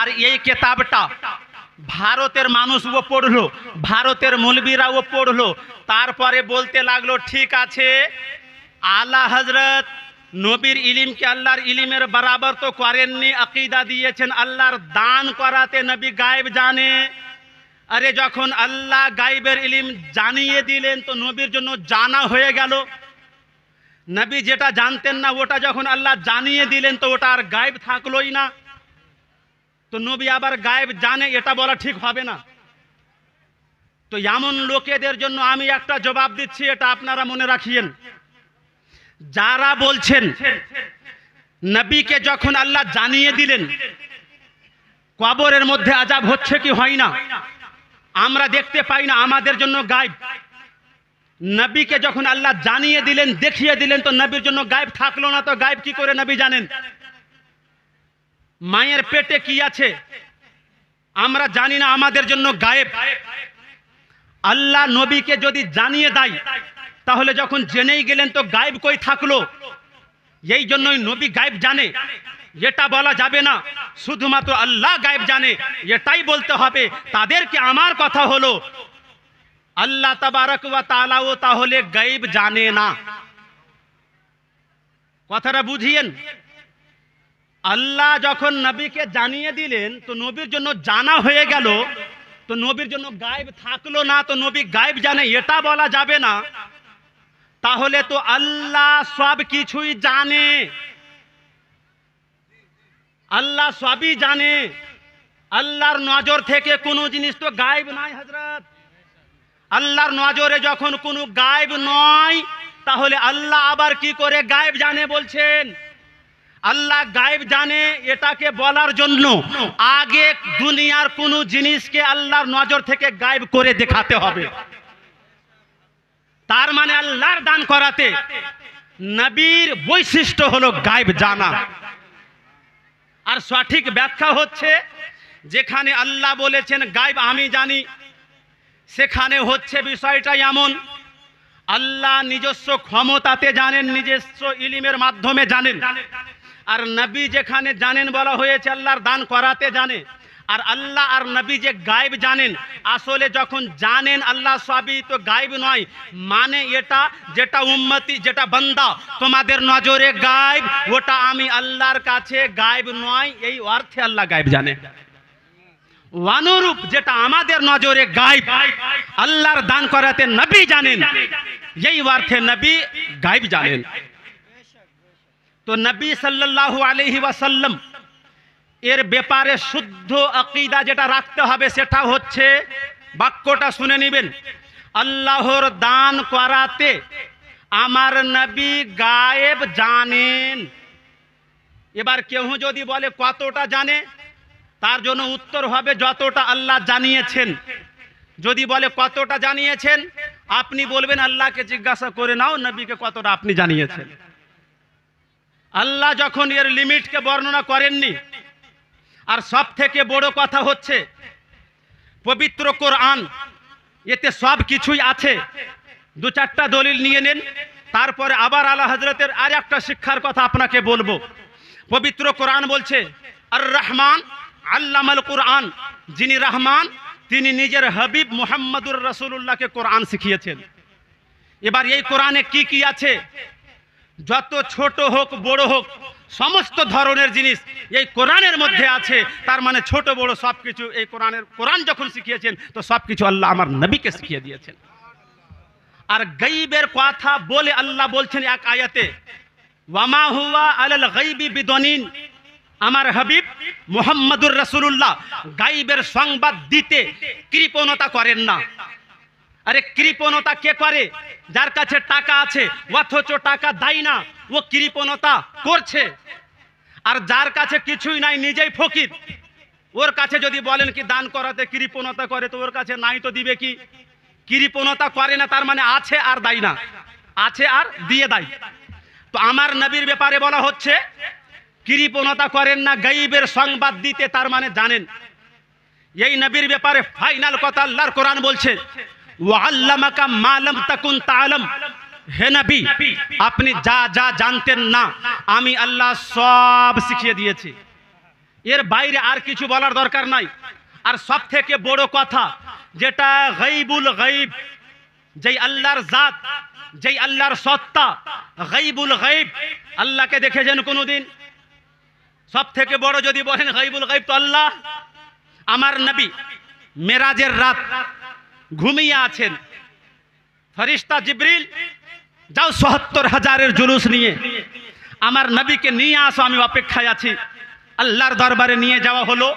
আর এই কেতাবটা ভারতের মানুষ ও পড়ল, ভারতের মৌলবীরা ও পড়ল। তারপরে বলতে লাগল, ঠিক আছে, আল্লাহ হজরত নবীর ইলিমকে আল্লাহর ইলিমের বরাবর তো করেননি, আকিদা দিয়েছেন, আল্লাহর দান করাতে নবী গায়েব জানে। আরে যখন আল্লাহ গাইবের ইলিম জানিয়ে দিলেন, তো নবীর জন্য জানা হয়ে গেল। নবী যেটা জানতেন না, ওটা যখন আল্লাহ জানিয়ে দিলেন, তো ওটা আর গায়েব থাকলোই না। তো নবী আবার গায়েব জানে, এটা বলা ঠিক হবে না। তো এমন লোকেদের জন্য আমি একটা জবাব দিচ্ছি, এটা আপনারা মনে রাখিয়েন। যারা বলছেন, নবীকে যখন আল্লাহ জানিয়ে দিলেন, কবরের মধ্যে আজাব হচ্ছে কি হয় না, আমরা দেখতে পাই না, আমাদের জন্য গায়েব। নবীকে যখন আল্লাহ জানিয়ে দিলেন, দেখিয়ে দিলেন, তো নবীর জন্য গায়েব থাকল না, তো গায়েব কি করে নবী জানেন? মায়ের পেটে কি আছে? আমরা জানি না, আমাদের জন্য গায়েব। আল্লাহ নবীকে যদি জানিয়ে দেয়, তাহলে যখন জেনেই গেলেন, তো গায়েব কই থাকল? এই জন্যই নবী গায়েব জানে। এটা বলা যাবে না, শুধুমাত্র আল্লাহ গায়েব জানে। এটাই বলতে হবে, তাদেরকে আমার কথা হলো। আল্লাহ তাবারক ওয়া তাআলাও তাহলে গায়েব জানে না। কথাটা বুঝিয়েন। আল্লাহ যখন নবীকে জানিয়ে দিলেন, তো নবীর জন্য জানা হয়ে গেল, তো নবীর জন্য গায়েব থাকল না, তো নবী গায়েব জানে, এটা বলা যাবে না। তাহলে তো আল্লাহ সব কিছুই জানে। আল্লাহ সবই জানে। আল্লাহর নজর থেকে কোনো জিনিস তো গায়েব নাই হজরত আল্লাহর নজরে যখন কোনো গায়েব নয়, তাহলে আল্লাহ আবার কি করে গায়েব জানে বলছেন? আল্লাহ গায়েব জানে এটাকে বলার জন্য। আগে দুনিয়ার কোনো জিনিসকে আল্লাহর নজর থেকে গায়েব করে দেখাতে হবে। তার মানে আল্লাহর দান করাতে নবীর বৈশিষ্ট্য হলো গায়েব জানা। আর সঠিক ব্যাখ্যা হচ্ছে, যেখানে আল্লাহ বলেছেন, গায়েব আমি জানি সেখানে হচ্ছে বিষয়টা এমন। আল্লাহ নিজস্ব ক্ষমতাতে জানেন, নিজস্ব ইলিমের মাধ্যমে জানেন। আর নবী যেখানে জানেন বলা হয়েছে, আল্লাহর দান করাতে জানে। আর আল্লাহ আর নবী যে গায়েব জানেন, আসলে যখন জানেন আল্লাহ সবই তো গায়েব নয়। মানে এটা যেটা উম্মতি, যেটা বান্দা, তোমাদের নজরে গায়েব, ওটা আমি আল্লাহর কাছে গায়েব নয়, এই অর্থে আল্লাহ গায়েব জানে। অনুরূপ যেটা আমাদের নজরে গায়েব। আল্লাহর দান করাতে নবী জানেন। এই অর্থে নবী গায়েব জানেন। তো নবী সাল্লাল্লাহু আলাইহি ওয়াসাল্লাম, এর ব্যাপারে শুদ্ধ আকিদা যেটা রাখতে হবে সেটা হচ্ছে, বাক্যটা শুনে নেবেন। আল্লাহর দান করাতে আমার নবী গায়েব জানেন। এবার কেউ যদি বলে কতটা জানে? তার জন্য উত্তর হবে যতটা আল্লাহ জানিয়েছেন। যদি বলে কতটা জানিয়েছেন, আপনি বলবেন আল্লাহকে জিজ্ঞাসা করে নাও, নবীকে কতটা আপনি জানিয়েছেন। আল্লাহ যখন এর লিমিটকে বর্ণনা করেননি, আর সব থেকে বড় কথা হচ্ছে, পবিত্র কোরআন, এতে সব কিছুই আছে। দু চারটা দলিল নিয়ে নেন, তারপরে আবার আল্লাহ হজরতের আর একটা শিক্ষার কথা আপনাকে বলব। পবিত্র কোরআন বলছে আর রহমান আল্লামাল কোরআন, যিনি রহমান, তিনি নিজের হাবিব মোহাম্মদুর রসুল্লাহকে কোরআন শিখিয়েছেন। এবার এই কোরআনে কি কি আছে? যত ছোট হোক, বড় হোক, সমস্ত ধরনের জিনিস এই কোরআনের মধ্যে আছে। তার মানে ছোট, বড় সব কিছু এই কোরআনের, কোরআন যখন শিখিয়েছেন, তো সব কিছু আল্লাহ আমার নবীকে শিখিয়ে দিয়েছেন। আর গইবের কথা বলে আল্লাহ বলছেন এক আয়াতে ওয়ামা হুয়া আলাল গাইবি বিদনিন? আমার হাবিব মোহাম্মদুর রসুল্লাহ গাইবের সংবাদ দিতে কৃপণতা করেন না। আরে কৃপণতা কে করে? যার কাছে টাকা আছে, অথচ টাকা দেয় না, ও কৃপণতা করছে। আর যার কাছে কিছুই নাই, নিজেই ফকির। ওর কাছে যদি বলেন কি, দান করাতে কৃপণতা করে তো ওর কাছে নাই তো দিবে কি? কৃপণতা করে না, তার মানে আছে আর দেয় না। আছে আর দিয়ে দেয়। তো আমার নবীর ব্যাপারে বলা হচ্ছে কৃপণতা করেন না, গাইবের সংবাদ দিতে, তার মানে জানেন। এই নবীর ব্যাপারে ফাইনাল কথা আল্লাহর কোরআন বলছে ওয়াল্লামাকা মালাম তাকুন তাআলাম। হে নবী, আপনি যা যা জানতেন না, আমি আল্লাহ সব শিখিয়ে দিয়েছি। এর বাইরে আর কিছু বলার দরকার নাই। আর সব থেকে বড় কথা, যেটা গাইবুল গাইব, যেই আল্লাহর জাত, যেই আল্লাহর সত্তা, গাইবুল গাইব, আল্লাহকে দেখেছেন কোনোদিন? সব থেকে বড় যদি বলেন গাইবুল গাইব তো আল্লাহ। আমার নবী মেরাজের রাত ঘুমিয়ে আছেন। ফরিস্তা জিব্রিল, যাও সত্তর হাজারের জুলুস নিয়ে। আমার নবীকে নিয়ে আসো, আমি অপেক্ষায় আছি। আল্লাহর দরবারে নিয়ে যাওয়া হলো।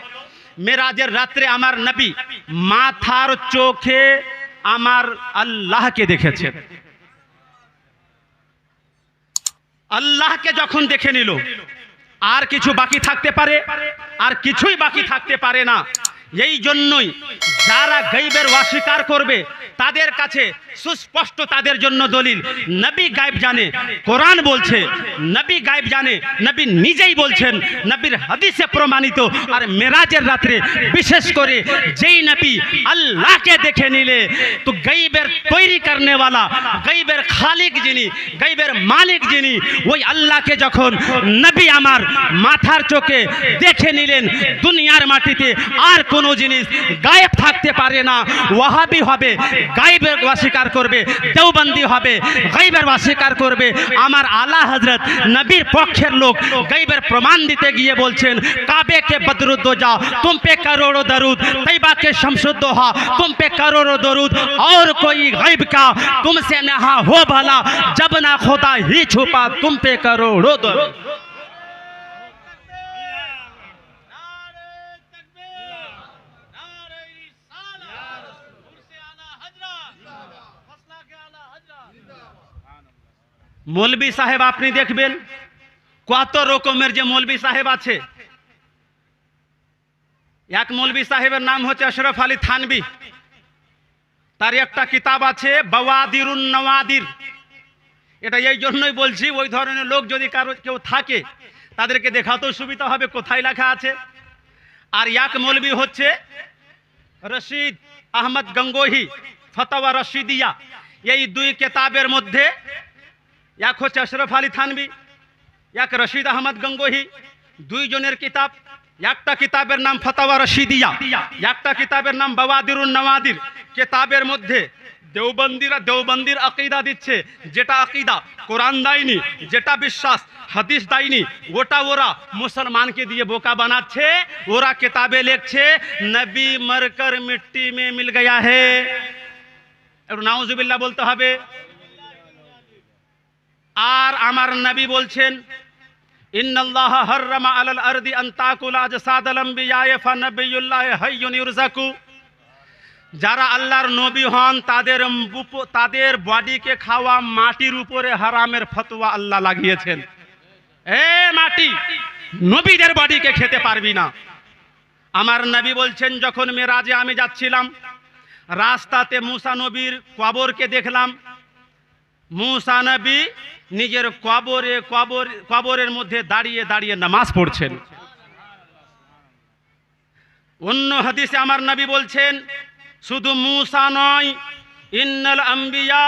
মেরাজের রাত্রে আমার নবী মাথার চোখে আমার আল্লাহকে দেখেছেন। আল্লাহকে যখন দেখে নিল আর কিছু বাকি থাকতে পারে আর কিছুই বাকি থাকতে পারে না। এই জন্যই যারা গাইবের অস্বীকার করবে, তাদের কাছে সুস্পষ্ট তাদের জন্য দলিল। নবী গায়েব জানে, কোরআন বলছে, নবী গায়েব জানে, নবী নিজেই বলছেন, নবীর হাদিসে প্রমাণিত। আর মেরাজের রাত্রে বিশেষ করে যেই নবী আল্লাহকে দেখে নিলে, তো গাইবের তৈরি করনেওয়ালা, গাইবের খালিক যিনি, গাইবের মালিক যিনি, ওই আল্লাহকে যখন নবী আমার মাথার চোখে দেখে নিলেন, দুনিয়ার মাটিতে আর জিনিস গায়েব থাকতে পারে না ওয়াহাবি হবে গাইবের অস্বীকার করবে দেওবন্দি হবে গাইবের অস্বীকার করবে আমার আলা হজরত নবীর পক্ষের লোক গাইবের প্রমাণ দিতে গিয়ে বলছেন কাবে কে বদরুদ্দ যা तुम पे करोड़ों दरूद तैबा के शमशुद्दोहा तुम पे करोड़ों दरूद और कोई गैब का तुमसे नहा हो भला जब ना खुदा ही छुपा तुम पे करोड़ों दरूद মৌলবি সাহেব, আপনি দেখবেন কত রকমের যে মৌলবি সাহেব আছে। এক মৌলবী সাহেবের নাম হচ্ছে আশরফ আলী থানবি। তার একটা কিতাব আছে, বাওয়াদিরুন নওয়াদির। এটা এই জন্যই বলছি, ওই ধরনের লোক যদি কারও কেউ থাকে, তাদেরকে দেখাতেও সুবিধা হবে, কোথায় লেখা আছে। আর এক মৌলবী হচ্ছে রশিদ আহমদ গঙ্গোহি, ফতোয়া রশিদিয়া। এই দুই কেতাবের মধ্যে এক হচ্ছে আশরফ আলী থানবি, এক রশিদ আহমদ গঙ্গোহি দুইজনের কিতাব, একটা কিতাবের নাম ফতাওয়া রশিদিয়া, একটা কিতাবের নাম বাবাদিরুন নওয়াদির। কিতাবের মধ্যে দেওবন্দিরা দেওবন্দির আকিদা দিচ্ছে, যেটা আকিদা কোরআন দেয়নি, যেটা বিশ্বাস, হাদিস দেয়নি ওটা ওরা মুসলমানকে দিয়ে বোকা বানাচ্ছে, ওরা কিতাবে লিখছে, নবী মরকর মিট্টি মে মিল গয়া হে। একটু বলতে হবে আর আমার নবী বলছেন আরদি যারা আল্লাহর নবী হন, তাদের তাদের বডিকে খাওয়া মাটির উপরে হারামের ফতোয়া আল্লাহ লাগিয়েছেন। এ মাটি, নবীদের বডিকে খেতে পারবি না। আমার নবী বলছেন, যখন মেরাজে আমি যাচ্ছিলাম, রাস্তাতে মুসা নবীর কবরকে দেখলাম মুসা নবী নিজের কবরে, কবর, কবরের মধ্যে দাঁড়িয়ে দাঁড়িয়ে নামাজ পড়ছেন। অন্য হাদিসে আমার নবী বলছেন, শুধু মুসা নয়, ইন্নাল আম্বিয়া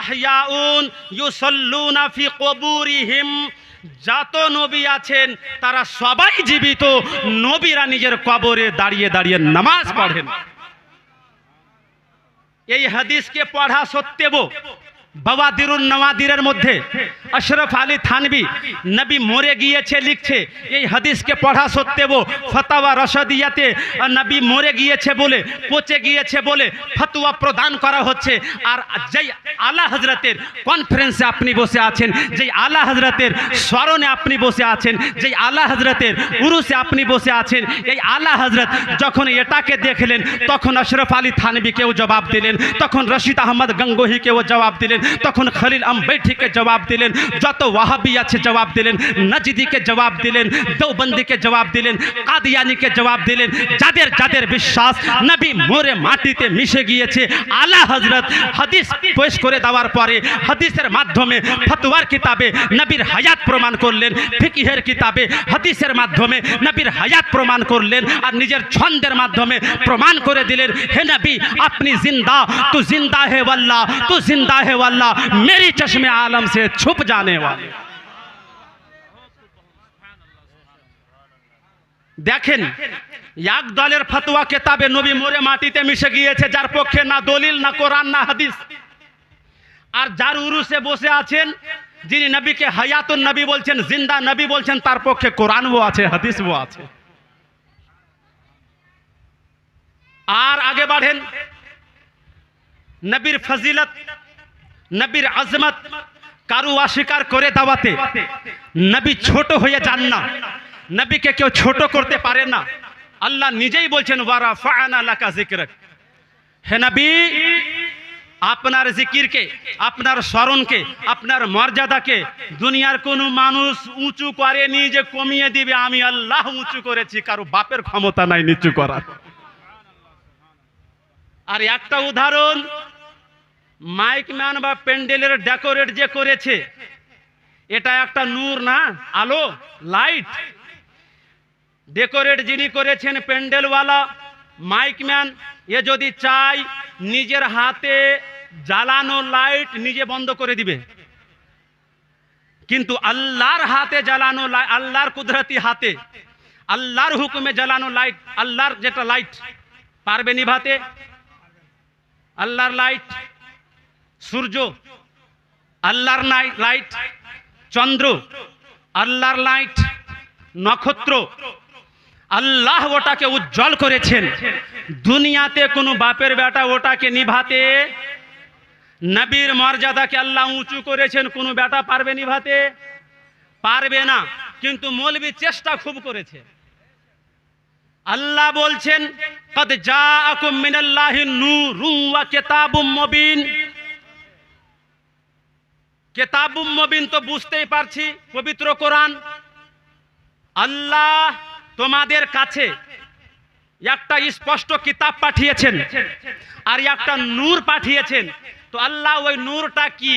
আহয়াউন ইউসাল্লুনা ফি কবুরিহিম। যত নবী আছেন, তারা সবাই জীবিত, নবীরা নিজের কবরে দাঁড়িয়ে দাঁড়িয়ে নামাজ পড়েন। এই হাদিসকে পড়া সত্ত্বেও বাবাদিরুন নওয়াদিরের মধ্যে। আশরফ আলী থানবি নবী মরে গিয়েছে, লিখছে, এই হাদিসকে পড়া সত্ত্বেও ফতাওয়া রসদিয়াতে নবী মরে গিয়েছে বলে, পচে গিয়েছে বলে ফতোয়া প্রদান করা হচ্ছে। আর যেই আলা হজরতের কনফারেন্সে আপনি বসে আছেন, যেই আলা হজরতের স্মরণে আপনি বসে আছেন, যেই আলা হজরতের উরুসে আপনি বসে আছেন, এই আলা হজরত যখন এটাকে দেখলেন, তখন আশরফ আলী থানবিকেও জবাব দিলেন, তখন রশিদ আহমদ গঙ্গোহিকেও জবাব দিলেন তখন খলিল আম্বেঠিকে জবাব দিলেন, যত ওয়াহাবি আছে জবাব দিলেন, নজদিকে জবাব দিলেন, দেওবন্দিকে জবাব দিলেন, কাদিয়ানিকে জবাব দিলেন, যাদের যাদের বিশ্বাস নবী মোরে মাটিতে মিশে গিয়েছে, আলা হজরত হাদিস পেশ করে দেওয়ার পরে হাদিসের মাধ্যমে ফতোয়ার কিতাবে নবীর হায়াত প্রমাণ করলেন, ফিকিহের কিতাবে হাদিসের মাধ্যমে নবীর হায়াত প্রমাণ করলেন আর নিজের ছন্দের মাধ্যমে প্রমাণ করে দিলেন, হে নবী, আপনি জিন্দা, তু জিন্দা হে ওয়াল্লাহ, তু জিন্দা হে ওয়াল্লাহ। वाला मेरी चश्मे आलम से छुप जाने वाले দেখেন এক দলের ফতোয়া কেতাবে নবী মোরে মাটিতে মিশে গিয়েছে যার পক্ষে না দলিল না কোরআন না হাদিস আর যার উরুসে বসে আছেন যিনি নবীকে হায়াতুন নবী বলছেন জিন্দা নবী বলছেন তার পক্ষে কোরআনও আছে হাদিসও আছে আর আগে বাড়েন নবীর ফজিলত নবীর আজমত কারু অস্বীকার করে দাওয়াতে। নবী ছোট হয়ে যান না। নবীকে কেউ ছোট করতে পারে না। আল্লাহ নিজেই বলছেন, ওয়ারা ফাআনা লাকা হে নবী, আপনার জিকিরকে, আপনার স্মরণকে, আপনার মর্যাদাকে দুনিয়ার কোনো মানুষ উঁচু করেনি যে কমিয়ে দিবে। আমি আল্লাহ উঁচু করেছি, কারও বাপের ক্ষমতা নাই নিচু করার। আর একটা উদাহরণ মাইক ম্যান বা প্যান্ডেলের ডেকোরেট যে করেছে, এটা একটা নূর না? আলো? লাইট? ডেকোরেট যিনি করেছেন প্যান্ডেলওয়ালা, মাইক ম্যান, এ যদি চাই নিজের হাতে জ্বালানো লাইট নিজে বন্ধ করে দিবে। কিন্তু আল্লাহর হাতে জ্বালানো আল্লাহর কুদরতি হাতে, আল্লাহর হুকুমে জ্বালানো লাইট, আল্লাহর যেটা লাইট, পারবে নিভাতে? আল্লাহর লাইট সূর্য, আল্লাহর লাইট চন্দ্র, আল্লাহর লাইট নক্ষত্র। আল্লাহ ওটাকে উজ্জ্বল করেছেন। দুনিয়াতে কোনো বাপের বেটা ওটাকে নিভাতে, নবীর মর্যাদাকে আল্লাহ উঁচু করেছেন, কোনো বেটা পারবে নিভাতে? পারবে না, কিন্তু মৌলবি চেষ্টা খুব করেছে। আল্লাহ বলছেন, কদ জাআকুম মিনাল্লাহি নূরুম ওয়া কিতাবুম মুবিন। কিতাবুম মুবিন তো বুঝতেই পারছি, পবিত্র কোরআন। আল্লাহ তোমাদের কাছে একটা স্পষ্ট কিতাব পাঠিয়েছেন আর একটা নূর পাঠিয়েছেন। তো আল্লাহ ওই নূরটা কি?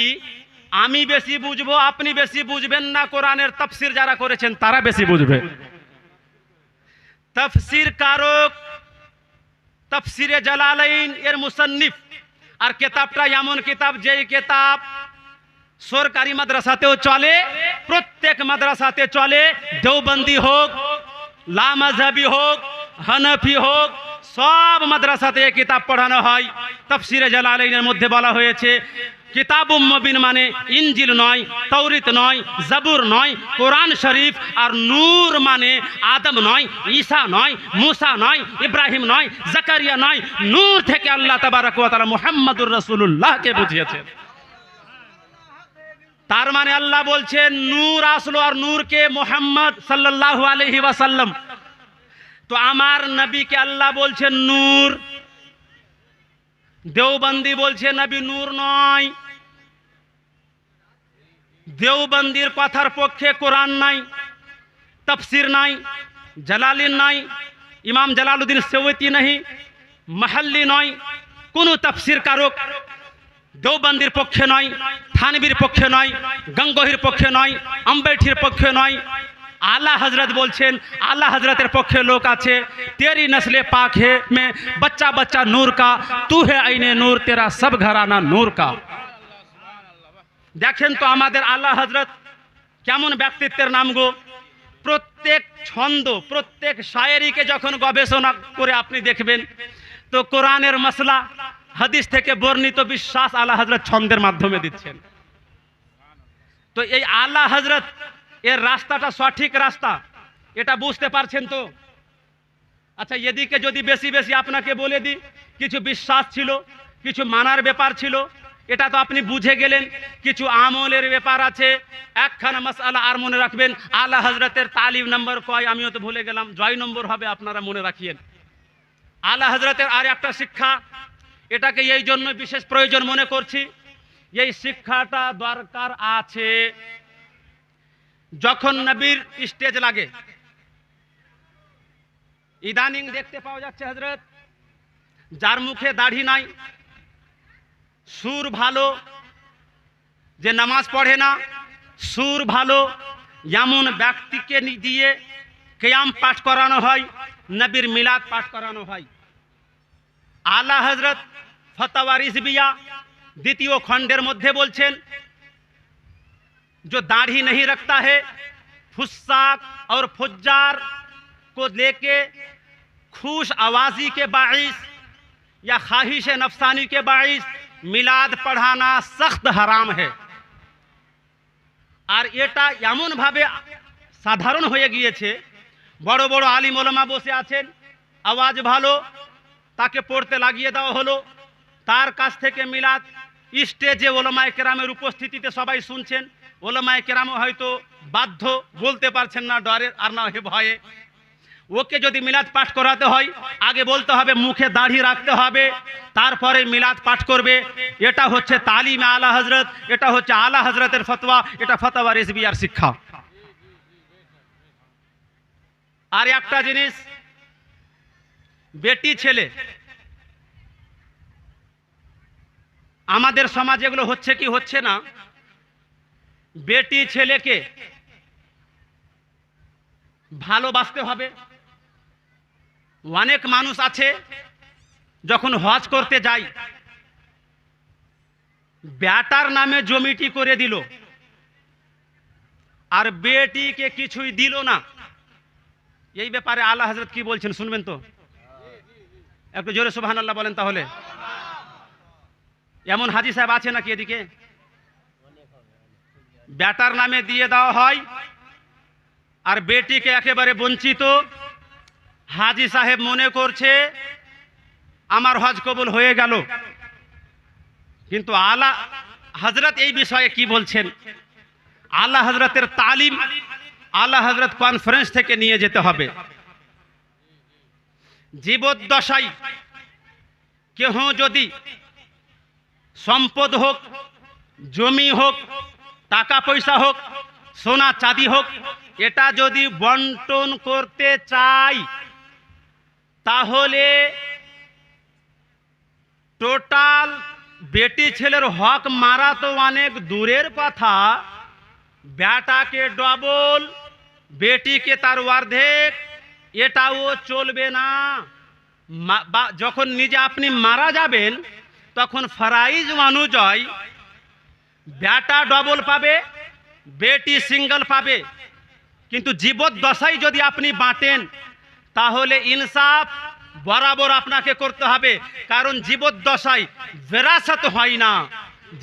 আমি বেশি বুঝব, আপনি বেশি বুঝবেন না? কোরআনের তফসির যারা করেছেন, তারা বেশি বুঝবে। তফসির কারক, তফসিরে জালালাইন, এর মুসান্নিফ। আর কেতাবটা এমন কিতাব, যেই কেতাব সরকারি মাদ্রাসাতেও চলে, প্রত্যেক মাদ্রাসাতে চলে, দেওবন্দি হোক লামাজহাবি হোক, হানাফি হোক, সব মাদ্রাসাতে কিতাব পড়ানো হয়। তফসিরে জালালাইনের মধ্যে বলা হয়েছে কিতাবুম মবিন মানে ইঞ্জিল নয় তৌরিত নয়, জাবুর নয়, কোরআন শরীফ আর নূর মানে আদম নয়, ঈসা নয়, মুসা নয়, ইব্রাহিম নয়, জাকারিয়া নয়, নূর থেকে আল্লাহ তাবারাক ওয়া তাআলা মুহাম্মাদুর রাসূলুল্লাহকে বুঝিয়েছেন। তার মানে আল্লাহ বলছেন, নূর আসলো আর নূরকে মোহাম্মদ সাল্লাল্লাহু আলাইহি ওয়াসাল্লাম। তো আমার নবীকে আল্লাহ বলছেন, নূর। দেওবন্দি বলছে, নবী নূর নয়। দেওবন্দির কথার পক্ষে কোরআন নাই, তফসির নাই, জালালিন নাই, ইমাম জালালুদ্দিন সেওয়তি নাহি মাহাল্লি নয়, কোনো তফসির কারক দেওবন্দির পক্ষে নয় থানবির পক্ষে নয় গঙ্গোহির পক্ষে নয় আম্বেঠির পক্ষে নয় আলা হজরত বলছেন আলা হজরতের পক্ষে লোক আছে তেরি নসলে পাক হে মে बच्चा बच्चा नूर का तू है आईने नूर तेरा सब घराना नूर का দেখেন তো আমাদের আল্লাহ হজরত কেমন ব্যক্তিত্বের নাম গো প্রত্যেক ছন্দ প্রত্যেক শায়েরিকে যখন গবেষণা করে আপনি দেখবেন তো কোরআনের মশলা হাদিস থেকে বর্ণিত বিশ্বাস আল্লাহ হজরত ছন্দের মাধ্যমে দিচ্ছেন। তো এই আল্লাহ হজরত এর রাস্তাটা সঠিক রাস্তা, এটা বুঝতে পারছেন তো? আচ্ছা এদিকে যদি বেশি বেশি আপনাকে বলে দিই, কিছু বিশ্বাস ছিল, কিছু মানার ব্যাপার ছিল, এটা তো আপনি বুঝে গেলেন, কিছু আমলের ব্যাপার আছে। একখানা মাসালা আর মনে রাখবেন, আল্লাহ হজরতের তালিম নম্বর কয়, আমিও তো ভুলে গেলাম, জয় নম্বর হবে, আপনারা মনে রাখিয়েন। আল্লাহ হজরতের আর একটা শিক্ষা এটাকে এই জন্য বিশেষ প্রয়োজন মনে করছি, এই শিক্ষাটা দরকার আছে। যখন নবীর স্টেজ লাগে, ইদানিং দেখতে পাওয়া যাচ্ছে হজরত যার মুখে দাড়ি নাই, সুর ভালো, যে নামাজ পড়ে না, সুর ভালো, এমন ব্যক্তিকে দিয়ে কেয়াম পাঠ করানো হয়, নবীর মিলাদ পাঠ করানো হয়। আলা হজরত ফতোয়া রিজবিয়া দ্বিতীয় খণ্ডের মধ্যে বলছেন जो दाढ़ी नहीं रखता है फुस्साक और फुज्जार को लेके खुश आवाज़ी के बाइस या ख्वाहिश नफसानी के बाइस मिलाद पढ़ाना सख्त हराम है আর এটা এমনভাবে সাধারণ হয়ে গিয়েছে বড় বড় আলিম ওলামা বসে আছেন আওয়াজ ভালো তাকে পড়তে লাগিয়ে দেওয়া হলো। তার কাছ থেকে মিলাদ স্টেজে ওলামায় কেরামের উপস্থিতিতে সবাই শুনছেন। ওলামায় কেরামও হয়তো বাধ্য বলতে পারছেন না, ডরে আর না ভয়ে। ওকে যদি মিলাদ পাঠ করাতে হয়, আগে বলতে হবে, মুখে দাড়ি রাখতে হবে, তারপরে মিলাদ পাঠ করবে। এটা হচ্ছে তালিম আলা হজরত এটা হচ্ছে আলা হজরতের ফতোয়া, এটা ফতোয়া রেসবিয়ার শিক্ষা। আর একটা জিনিস বেটি, ছেলে। আমাদের সমাজ এগুলো হচ্ছে কি হচ্ছে না? বেটি, ছেলেকে ভালোবাসতে হবে। অনেক মানুষ আছে যখন হজ করতে যাই ব্যাটার নামে জমিটি করে দিল আর বেটিকে কিছুই দিল না। এই ব্যাপারে আল্লাহ হজরত কি বলছেন শুনবেন তো? একটু জোরে সুবহান আল্লাহ বলেন তাহলে। এমন হাজি সাহেব আছে নাকি এদিকে? ব্যাটার নামে দিয়ে দেওয়া হয় আর বেটিকে একেবারে বঞ্চিত। হাজি সাহেব মনে করছে, আমার হজ কবুল হয়ে গেল। কিন্তু আলা হজরত এই বিষয়ে কি বলছেন? আল্লাহ হজরতের তালিম, আল্লাহ হজরত কনফারেন্স থেকে নিয়ে যেতে হবে। জীবদ্দশায়। কেহ যদি সম্পদ হোক, জমি হোক, টাকা পয়সা হোক, সোনা চাঁদি হোক, এটা যদি বন্টন করতে চাই তাহলে টোটাল বেটি ছেলের হক মারা তো অনেক দূরের কথা। বেটাকে ডবল বেটিকে তার অর্ধেক এটাও চলবে না। যখন নিজে আপনি মারা যাবেন, তখন ফরাইজ অনুযায়ী ব্যাটা ডবল পাবে, বেটি সিঙ্গল পাবে। কিন্তু জীবদ্দশায় যদি আপনি বাঁটেন, তাহলে ইনসাফ বরাবর আপনাকে করতে হবে। কারণ জীবদ্দশায় বেরাসত হয় না।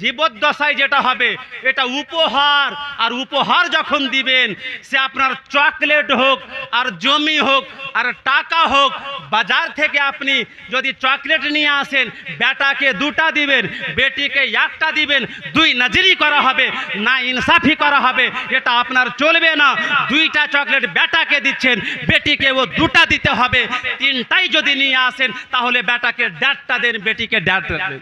জীবদ্দশায় যেটা হবে, এটা উপহার। আর উপহার যখন দিবেন, সে আপনার চকলেট হোক, আর জমি হোক, আর টাকা হোক, বাজার থেকে আপনি যদি চকলেট নিয়ে আসেন, বেটাকে দুটা দিবেন, বেটিকে একটা দিবেন, দুই নজরি করা হবে, না ইনসাফি করা হবে, এটা আপনার চলবে না। দুইটা চকলেট বেটাকে দিচ্ছেন বেটিকে ও দুটা দিতে হবে, তিনটাই যদি নিয়ে আসেন, তাহলে বেটাকে দেড়টা দেন, বেটিকে দেড়টা দেন।